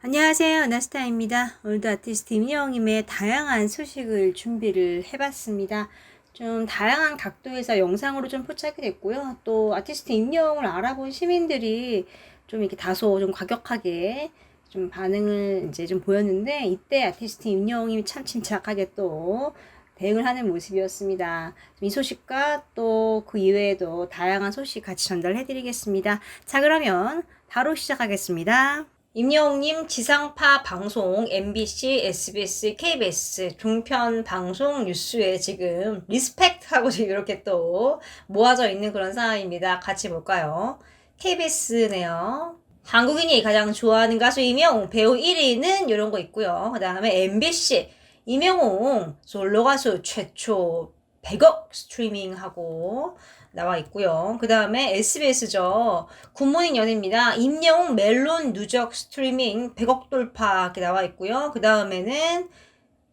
안녕하세요. 나스타입니다. 오늘도 아티스트 임영임의 다양한 소식을 준비를 해봤습니다. 좀 다양한 각도에서 영상으로 좀 포착이 됐고요. 또 아티스트 임영을 알아본 시민들이 좀 이렇게 다소 좀 과격하게 좀 반응을 이제 좀 보였는데 이때 아티스트 임영임이 참 침착하게 또 대응을 하는 모습이었습니다. 이 소식과 또 그 이외에도 다양한 소식 같이 전달해 드리겠습니다. 자, 그러면 바로 시작하겠습니다. 임영웅님 지상파 방송 MBC, SBS, KBS 종편 방송 뉴스에 지금 리스펙트하고 이렇게 또 모아져 있는 그런 상황입니다. 같이 볼까요? KBS네요. 한국인이 가장 좋아하는 가수 임영웅, 배우 1위는 이런 거 있고요. 그 다음에 MBC 임영웅 솔로 가수 최초 100억 스트리밍하고 나와 있고요. 그 다음에 SBS죠. 굿모닝 연예입니다. 임영웅 멜론 누적 스트리밍 100억 돌파 이렇게 나와 있고요. 그 다음에는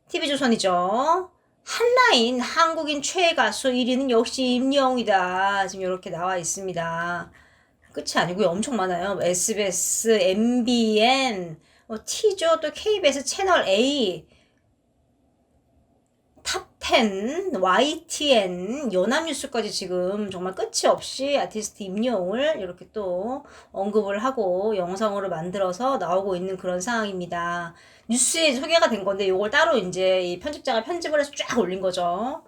TV조선이죠. 한라인 한국인 최애 가수 1위는 역시 임영웅이다. 지금 이렇게 나와 있습니다. 끝이 아니고요. 엄청 많아요. SBS, MBN, 뭐 T죠. 또 KBS 채널 A, 탑 10, YTN, 연합뉴스까지 지금 정말 끝이 없이 아티스트 임영웅을 이렇게 또 언급을 하고 영상으로 만들어서 나오고 있는 그런 상황입니다. 뉴스에 소개가 된 건데 이걸 따로 이제 이 편집자가 편집을 해서 쫙 올린 거죠.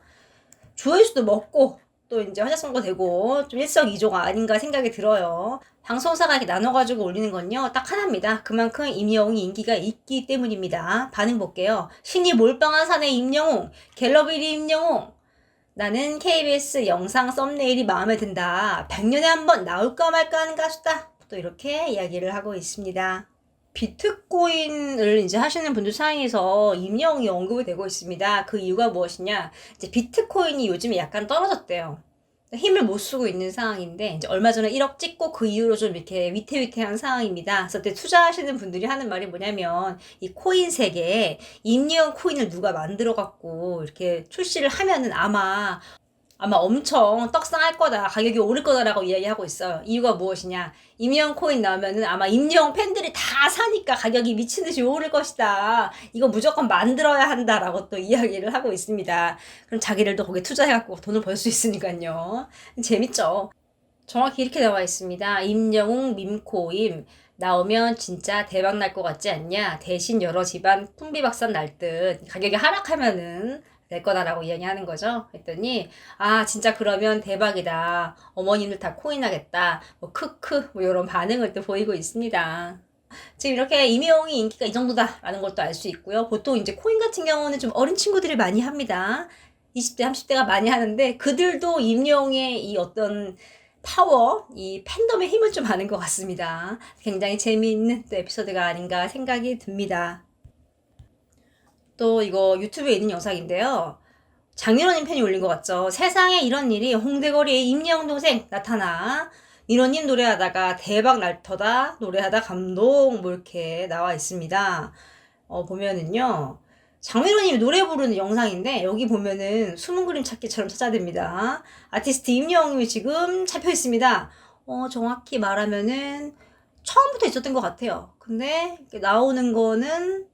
조회수도 먹고 또 이제 화제성도 되고 좀 일석이조가 아닌가 생각이 들어요. 방송사가 이렇게 나눠가지고 올리는 건요 딱 하나입니다. 그만큼 임영웅이 인기가 있기 때문입니다. 반응 볼게요. 신이 몰빵한 사내 임영웅, 갤럽 1위 임영웅. 나는 KBS 영상 썸네일이 마음에 든다. 100년에 한 번 나올까 말까 하는 가수다. 또 이렇게 이야기를 하고 있습니다. 비트코인을 이제 하시는 분들 사이에서 임영웅이 언급이 되고 있습니다. 그 이유가 무엇이냐? 이제 비트코인이 요즘에 약간 떨어졌대요. 힘을 못 쓰고 있는 상황인데 이제 얼마 전에 1억 찍고 그 이후로 좀 이렇게 위태위태한 상황입니다. 그래서 그때 투자하시는 분들이 하는 말이 뭐냐면 이 코인 세계에 임리형 코인을 누가 만들어 갖고 이렇게 출시를 하면은 아마 아마 엄청 떡상할 거다. 가격이 오를 거다라고 이야기하고 있어요. 이유가 무엇이냐? 임영 코인 나오면은 아마 임영 팬들이 다 사니까 가격이 미친 듯이 오를 것이다. 이거 무조건 만들어야 한다라고 또 이야기를 하고 있습니다. 그럼 자기들도 거기에 투자해갖고 돈을 벌 수 있으니까요. 재밌죠? 정확히 이렇게 나와 있습니다. 임영웅 밈코임. 나오면 진짜 대박 날 것 같지 않냐? 대신 여러 집안 풍비박산 날 듯. 가격이 하락하면은 낼 거다라고 이야기하는 거죠. 했더니 아 진짜 그러면 대박이다. 어머님들 다 코인 하겠다. 뭐 크크 뭐 이런 반응을 또 보이고 있습니다. 지금 이렇게 임영웅이 인기가 이 정도다라는 것도 알 수 있고요. 보통 이제 코인 같은 경우는 좀 어린 친구들이 많이 합니다. 20대, 30대가 많이 하는데 그들도 임영웅의 이 어떤 파워, 이 팬덤의 힘을 좀 아는 것 같습니다. 굉장히 재미있는 또 에피소드가 아닌가 생각이 듭니다. 또 이거 유튜브에 있는 영상인데요. 장민호님 팬이 올린 것 같죠. 세상에 이런 일이 홍대거리에 임예영 동생 나타나 민호님 노래하다가 대박 날 터다 노래하다 감동 뭐 이렇게 나와 있습니다. 어, 보면은요. 장민호님이 노래 부르는 영상인데 여기 보면은 숨은 그림 찾기처럼 찾아야 됩니다. 아티스트 임영웅이 지금 잡혀 있습니다. 어, 정확히 말하면은 처음부터 있었던 것 같아요. 근데 나오는 거는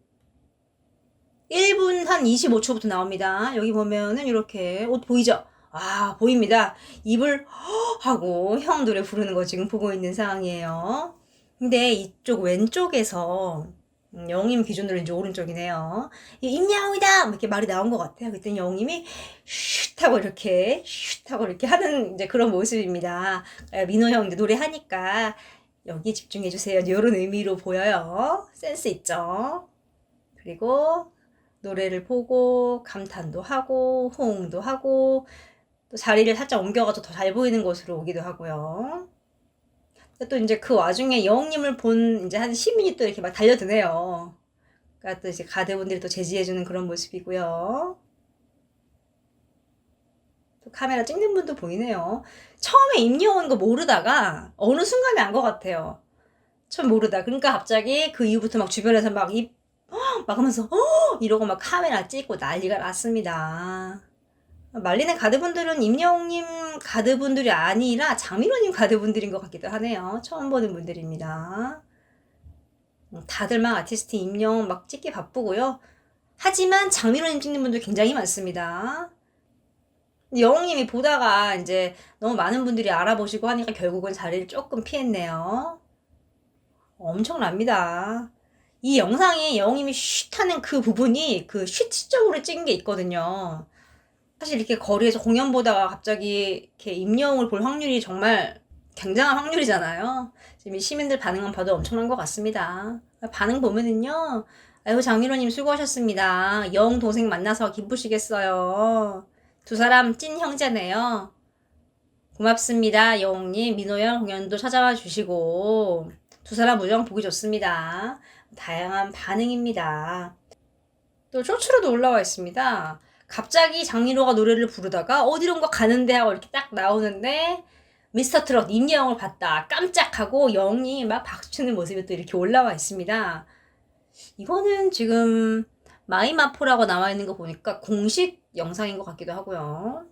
1분 한 25초부터 나옵니다. 여기 보면은 이렇게 옷 보이죠? 아, 보입니다. 입을 하고 형 노래 부르는 거 지금 보고 있는 상황이에요. 근데 이쪽 왼쪽에서 음, 영임 기준으로 이제 오른쪽이네요. 임야옹이다! 이렇게 말이 나온 것 같아요. 그랬더니 영임이 슛 하고 이렇게 슛 하고 이렇게 하는 이제 그런 모습입니다. 민호 형 이제 노래하니까 여기 집중해주세요. 이런 의미로 보여요. 센스 있죠? 그리고 노래를 보고 감탄도 하고 호응도 하고 또 자리를 살짝 옮겨가지고 더 잘 보이는 곳으로 오기도 하고요. 또 이제 그 와중에 영웅님을 본 이제 한 시민이 또 이렇게 막 달려드네요. 그러니까 또 이제 가드분들이 또 제지해주는 그런 모습이고요. 또 카메라 찍는 분도 보이네요. 처음에 임영웅인 거 모르다가 어느 순간에 안 것 같아요. 처음 모르다. 그러니까 갑자기 그 이후부터 막 주변에서 막 입 막 하면서 어! 이러고 막 카메라 찍고 난리가 났습니다. 말리는 가드분들은 임영웅님 가드분들이 아니라 장민호님 가드분들인 것 같기도 하네요. 처음 보는 분들입니다. 다들 막 아티스트 임명 막 찍기 바쁘고요. 하지만 장민호님 찍는 분들 굉장히 많습니다. 영웅님이 보다가 이제 너무 많은 분들이 알아보시고 하니까 결국은 자리를 조금 피했네요. 엄청납니다. 이 영상에 영웅님이 쉿 하는 그 부분이 그 쉿적으로 찍은 게 있거든요. 사실 이렇게 거리에서 공연 보다가 갑자기 이렇게 임영웅을 볼 확률이 정말 굉장한 확률이잖아요. 지금 이 시민들 반응만 봐도 엄청난 것 같습니다. 반응 보면은요. 아이고 장민호님 수고하셨습니다. 영 동생 만나서 기쁘시겠어요. 두 사람 찐 형제네요. 고맙습니다. 영웅님 민호형 공연도 찾아와 주시고 두 사람 우정 보기 좋습니다. 다양한 반응입니다. 또 쇼츠로도 올라와 있습니다. 갑자기 장민호가 노래를 부르다가 어디론가 가는데 하고 이렇게 딱 나오는데 미스터 트롯 임예영을 봤다. 깜짝하고 영이 막 박수치는 모습이 또 이렇게 올라와 있습니다. 이거는 지금 마이마포라고 나와 있는 거 보니까 공식 영상인 것 같기도 하고요.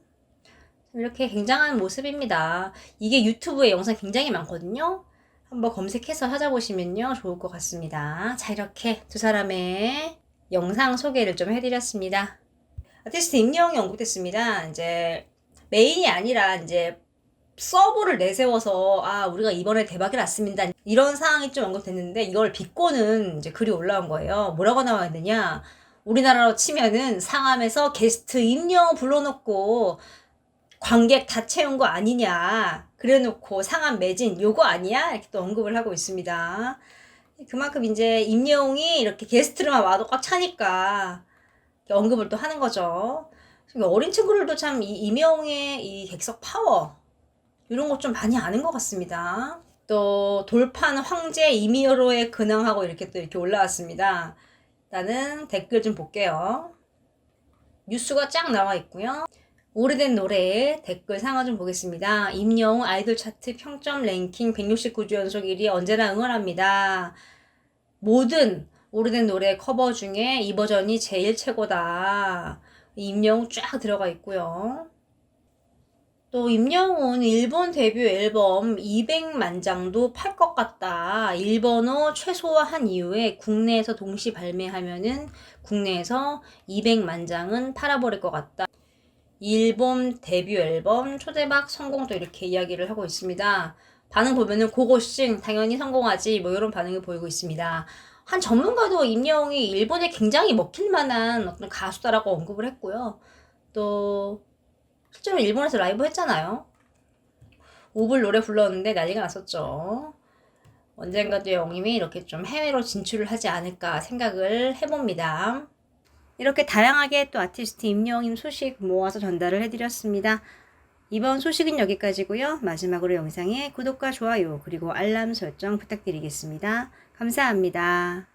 이렇게 굉장한 모습입니다. 이게 유튜브에 영상 굉장히 많거든요. 한번 검색해서 찾아보시면요. 좋을 것 같습니다. 자, 이렇게 두 사람의 영상 소개를 좀 해드렸습니다. 아티스트 임영이 언급됐습니다. 이제 메인이 아니라 이제 서브를 내세워서 아 우리가 이번에 대박이 났습니다 이런 상황이 좀 언급됐는데 이걸 비꼬는 이제 글이 올라온 거예요 뭐라고 나와 있느냐 우리나라로 치면은 상암에서 게스트 임영웅 불러놓고 관객 다 채운 거 아니냐 그래놓고 상암 매진 요거 아니야 이렇게 또 언급을 하고 있습니다 그만큼 이제 임영웅이 이렇게 게스트로만 와도 꽉 차니까 언급을 또 하는 거죠 어린 친구들도 참 이 임영웅의 이 객석 파워 이런 것 좀 많이 아는 것 같습니다. 또 돌판 황제 이미호로의 근황하고 이렇게 또 이렇게 올라왔습니다. 일단은 댓글 좀 볼게요. 뉴스가 쫙 나와 있고요. 오래된 노래 댓글 상황 좀 보겠습니다. 임영웅 아이돌 차트 평점 랭킹 169주 연속 1위 언제나 응원합니다. 모든 오래된 노래 커버 중에 이 버전이 제일 최고다. 임영웅 쫙 들어가 있고요. 또 임영웅은 일본 데뷔 앨범 200만 장도 팔 것 같다. 일본어 최소화한 이후에 국내에서 동시 발매하면은 국내에서 200만 장은 팔아버릴 것 같다. 일본 데뷔 앨범 초대박 성공도 이렇게 이야기를 하고 있습니다. 반응 보면은 고고싱 당연히 성공하지 뭐 이런 반응을 보이고 있습니다. 한 전문가도 임영웅이 일본에 굉장히 먹힐 만한 어떤 가수다라고 언급을 했고요. 또 실제로 일본에서 라이브 했잖아요. 오블 노래 불렀는데 난리가 났었죠. 언젠가도 영님이 이렇게 좀 해외로 진출을 하지 않을까 생각을 해봅니다. 이렇게 다양하게 또 아티스트 임영임 소식 모아서 전달을 해드렸습니다. 이번 소식은 여기까지고요. 마지막으로 영상에 구독과 좋아요 그리고 알람 설정 부탁드리겠습니다. 감사합니다.